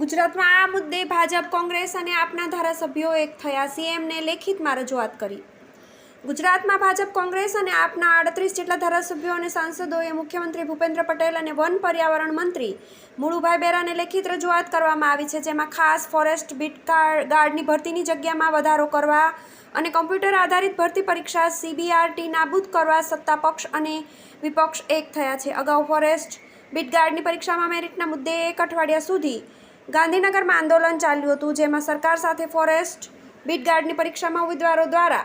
ગુજરાતમાં આ મુદ્દે ભાજપ, કોંગ્રેસ અને આપના ધારાસભ્યો એક થયા. સીએમને લેખિતમાં રજૂઆત કરી. ગુજરાતમાં ભાજપ, કોંગ્રેસ અને આપના આડત્રીસ જેટલા ધારાસભ્યો અને સાંસદોએ મુખ્યમંત્રી ભૂપેન્દ્ર પટેલ અને વન પર્યાવરણ મંત્રી મુળુભાઈ બેરાને લેખિત રજૂઆત કરવામાં આવી છે, જેમાં ખાસ ફોરેસ્ટ બીટ ગાર્ડની ભરતીની જગ્યામાં વધારો કરવા અને કોમ્પ્યુટર આધારિત ભરતી પરીક્ષા સીબીઆરટી નાબૂદ કરવા સત્તા પક્ષ અને વિપક્ષ એક થયા છે. અગાઉ ફોરેસ્ટ બીટગાર્ડની પરીક્ષામાં મેરિટના મુદ્દે એક અઠવાડિયા સુધી ગાંધીનગરમાં આંદોલન ચાલ્યું હતું, જેમાં સરકાર સાથે ફોરેસ્ટ બીટ ગાર્ડની પરીક્ષામાં ઉમેદવારો દ્વારા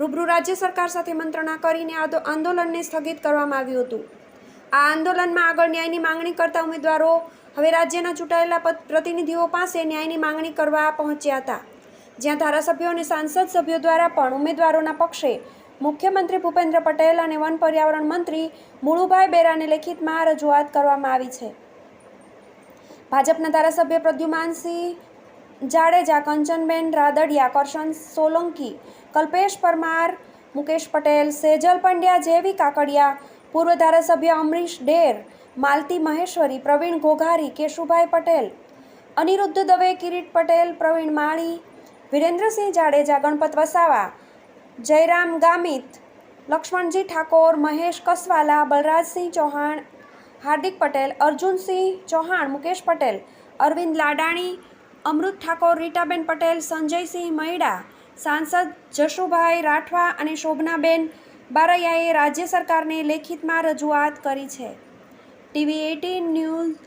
રૂબરૂ રાજ્ય સરકાર સાથે મંત્રણા કરીને આદો- આંદોલનને સ્થગિત કરવામાં આવ્યું હતું. આ આંદોલનમાં આગળ ન્યાયની માંગણી કરતા ઉમેદવારો હવે રાજ્યના ચૂંટાયેલા પ્રતિનિધિઓ પાસે ન્યાયની માંગણી કરવા પહોંચ્યા હતા. જ્યાં ધારાસભ્યો અને સાંસદ સભ્યો દ્વારા પણ ઉમેદવારોના પક્ષે મુખ્યમંત્રી ભૂપેન્દ્ર પટેલ અને વન પર્યાવરણ મંત્રી મુળુભાઈ બેરાને લેખિતમાં રજૂઆત કરવામાં આવી છે. ભાજપના ધારાસભ્ય પ્રદ્યુમાનસિંહ જાડેજા, કંચનબેન રાદડિયા કરશન સોલંકી, કલ્પેશ પરમાર, મુકેશ પટેલ, સેજલ પંડ્યા, જેવી કાકડિયા, પૂર્વ ધારાસભ્ય અમરીશ ડેર, માલતી મહેશ્વરી, પ્રવીણ ઘોઘારી, કેશુભાઈ પટેલ, અનિરુદ્ધ દવે, કિરીટ પટેલ, પ્રવીણ માળી, વિરેન્દ્રસિંહ જાડેજા, ગણપત વસાવા, જયરામ ગામિત, લક્ષ્મણજી ઠાકોર, મહેશ કસવાલા, બલરાજસિંહ ચૌહાણ હાર્દિક પટેલ, અર્જુનસિંહ ચૌહાણ, મુકેશ પટેલ, અરવિંદ લાડાણી, અમૃત ઠાકોર, રીટાબેન પટેલ, સંજયસિંહ મૈડા, સાંસદ જશુભાઈ રાઠવા અને શોભનાબેન બારૈયાએ રાજ્ય સરકારને લેખિતમાં રજૂઆત કરી છે. TV eighteen news